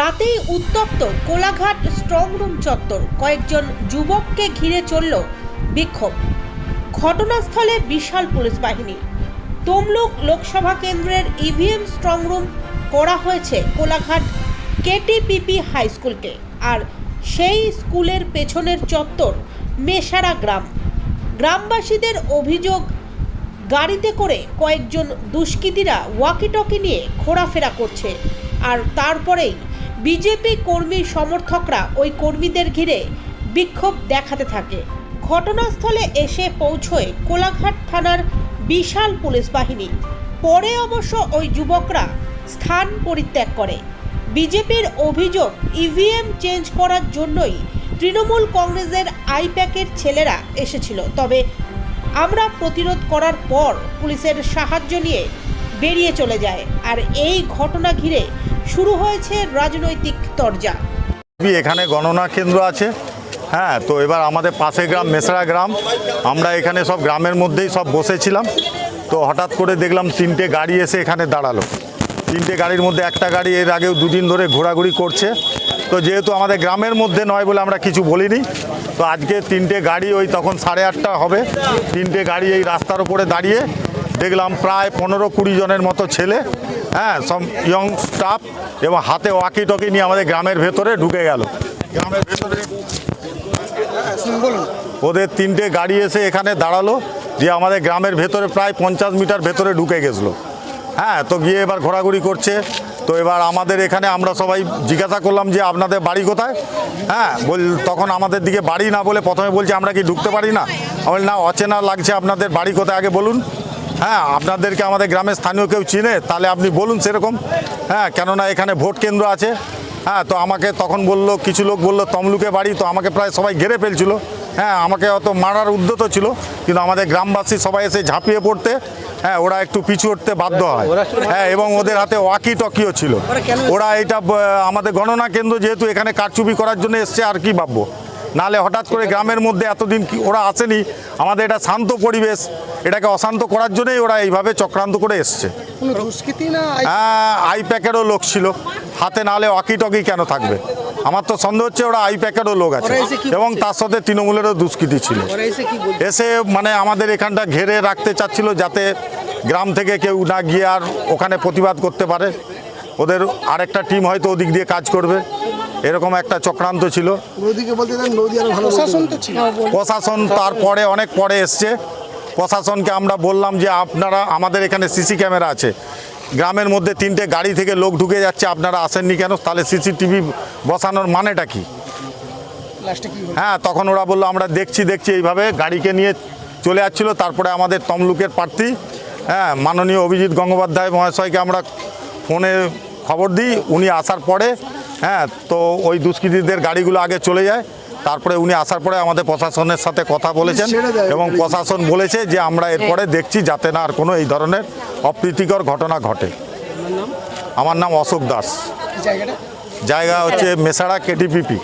রাতেই উত্তপ্ত কোলাঘাট স্ট্রংরুম চত্বর। কয়েকজন যুবককে ঘিরে চলল বিক্ষোভ। ঘটনাস্থলে বিশাল পুলিশ বাহিনী। তমলুক লোকসভা কেন্দ্রের ইভিএম স্ট্রংরুম করা হয়েছে কোলাঘাট কেটিপিপি হাই স্কুলকে আর সেই স্কুলের পেছনের চত্বর মেশারা গ্রাম। গ্রামবাসীদের অভিযোগ, গাড়িতে করে কয়েকজন দুষ্কৃতীরা ওয়াকিটকি নিয়ে ঘোরাফেরা করছে। আর তারপরেই বিজেপি কর্মী সমর্থকরা ওই কর্মীদের ঘিরে বিক্ষোভ দেখাতে থাকে। ঘটনাস্থলে এসে পৌঁছয় কোলাঘাট থানার বিশাল পুলিশ বাহিনী। পরে অবশ্য ওই যুবকরা স্থান পরিত্যাগ করে। বিজেপির অভিযোগ ইভিএম চেঞ্জ করার জন্যই তৃণমূল কংগ্রেসের আইপ্যাকের ছেলেরা এসেছিল। তবে আমরা প্রতিরোধ করার পর পুলিশের সাহায্য নিয়ে বেরিয়ে চলে যায়। আর এই ঘটনা ঘিরে শুরু হয়েছে রাজনৈতিক তরজা। এখানে গণনা কেন্দ্র আছে। হ্যাঁ তো এবার আমাদের পাশে গ্রাম মেসরা গ্রাম। আমরা এখানে সব গ্রামের মধ্যেই সব বসেছিলাম। তো হঠাৎ করে দেখলাম তিনটে গাড়ি এসে এখানে দাঁড়াল। তিনটে গাড়ির মধ্যে একটা গাড়ি এর আগেও দুদিন ধরে ঘোরাঘুরি করছে। তো যেহেতু আমাদের গ্রামের মধ্যে নয় বলে আমরা কিছু বলিনি, তো আজকে তিনটে গাড়ি ওই তখন সাড়ে আটটা হবে। তিনটে গাড়ি এই রাস্তার উপরে দাঁড়িয়ে দেখলাম প্রায় পনেরো কুড়ি জনের মতো ছেলে হ্যাঁ সব ইয়ং স্টাফ এবং হাতে ওয়াকি টকি নিয়ে আমাদের গ্রামের ভেতরে ঢুকে গেল। গ্রামের ভেতরে ওদের তিনটে গাড়ি এসে এখানে দাঁড়াল, যে আমাদের গ্রামের ভেতরে প্রায় পঞ্চাশ মিটার ভেতরে ঢুকে গেছিল। হ্যাঁ তো গিয়ে এবার ঘোরাঘুরি করছে। তো এবার আমাদের এখানে আমরা সবাই জিজ্ঞাসা করলাম যে, আপনাদের বাড়ি কোথায়? হ্যাঁ বল, তখন আমাদের দিকে বাড়ি না বলে প্রথমে বলছে, আমরা কি ঢুকতে পারি না? আমি না, অচেনা লাগছে আপনাদের বাড়ি কোথায়? আগে বলুন। হ্যাঁ আপনাদেরকে আমাদের গ্রামের স্থানীয় কেউ চিনে তাহলে আপনি বলুন সেরকম। হ্যাঁ কেননা এখানে ভোট কেন্দ্র আছে। হ্যাঁ তো আমাকে তখন বলল কিছু লোক বলল তমলুকে বাড়ি তো আমাকে প্রায় সবাই ঘেরে ফেলছিল। হ্যাঁ আমাকে অত মারার উদ্যত ছিল কিন্তু আমাদের গ্রামবাসী সবাই এসে ঝাঁপিয়ে পড়তে হ্যাঁ ওরা একটু পিছু উঠতে বাধ্য হয়। হ্যাঁ এবং ওদের হাতে ওয়াকি টকিও ছিল। ওরা এটা আমাদের গণনা কেন্দ্র যেহেতু এখানে কারচুপি করার জন্য এসছে আর কি ভাববো? নালে হঠাৎ করে গ্রামের মধ্যে এতদিন কি ওরা আসেনি আমাদের এটা শান্ত পরিবেশ এটাকে অশান্ত করার জন্যই ওরা এইভাবে চক্রান্ত করে এসছে। হ্যাঁ আই প্যাকেরও লোক ছিল হাতে নালে ওয়াকি টকি কেন থাকবে? আমার তো সন্দেহ হচ্ছে ওরা আই প্যাকেরও লোক আছে এবং তার সাথে তৃণমূলেরও দুষ্কৃতি ছিল। এসে মানে আমাদের এখানটা ঘেরে রাখতে চাচ্ছিল যাতে গ্রাম থেকে কেউ না গিয়ে আর ওখানে প্রতিবাদ করতে পারে। ওদের আরেকটা টিম হয়তো ওদিক দিয়ে কাজ করবে। এরকম একটা চক্রান্ত ছিল। প্রশাসন তো ছিল। প্রশাসন তারপরে অনেক পরে এসছে। প্রশাসনকে আমরা বললাম যে আপনারা আমাদের এখানে সিসি ক্যামেরা আছে। গ্রামের মধ্যে তিনটে গাড়ি থেকে লোক ঢুকে যাচ্ছে আপনারা আসেননি কেন? তাহলে সিসিটিভি বসানোর মানেটা কি? হ্যাঁ তখন ওরা বলল আমরা দেখছি দেখছি এইভাবে গাড়িকে নিয়ে চলে যাচ্ছিল। তারপরে আমাদের তমলুকের প্রার্থী হ্যাঁ মাননীয় অভিজিৎ গঙ্গোপাধ্যায় মহাশয়কে আমরা ফোনে খবর দিই উনি আসার পরে হ্যাঁ তো ওই দুষ্কৃতীদের গাড়িগুলো আগে চলে যায়। তারপরে উনি আসার পরে আমাদের প্রশাসনের সাথে কথা বলেছেন এবং প্রশাসন বলেছে যে আমরা এরপরে দেখছি যাতে না আর কোনো এই ধরনের অপ্রীতিকর ঘটনা ঘটে। আমার নাম অশোক দাস। জায়গা হচ্ছে মেসাড়া কেটিপিপি।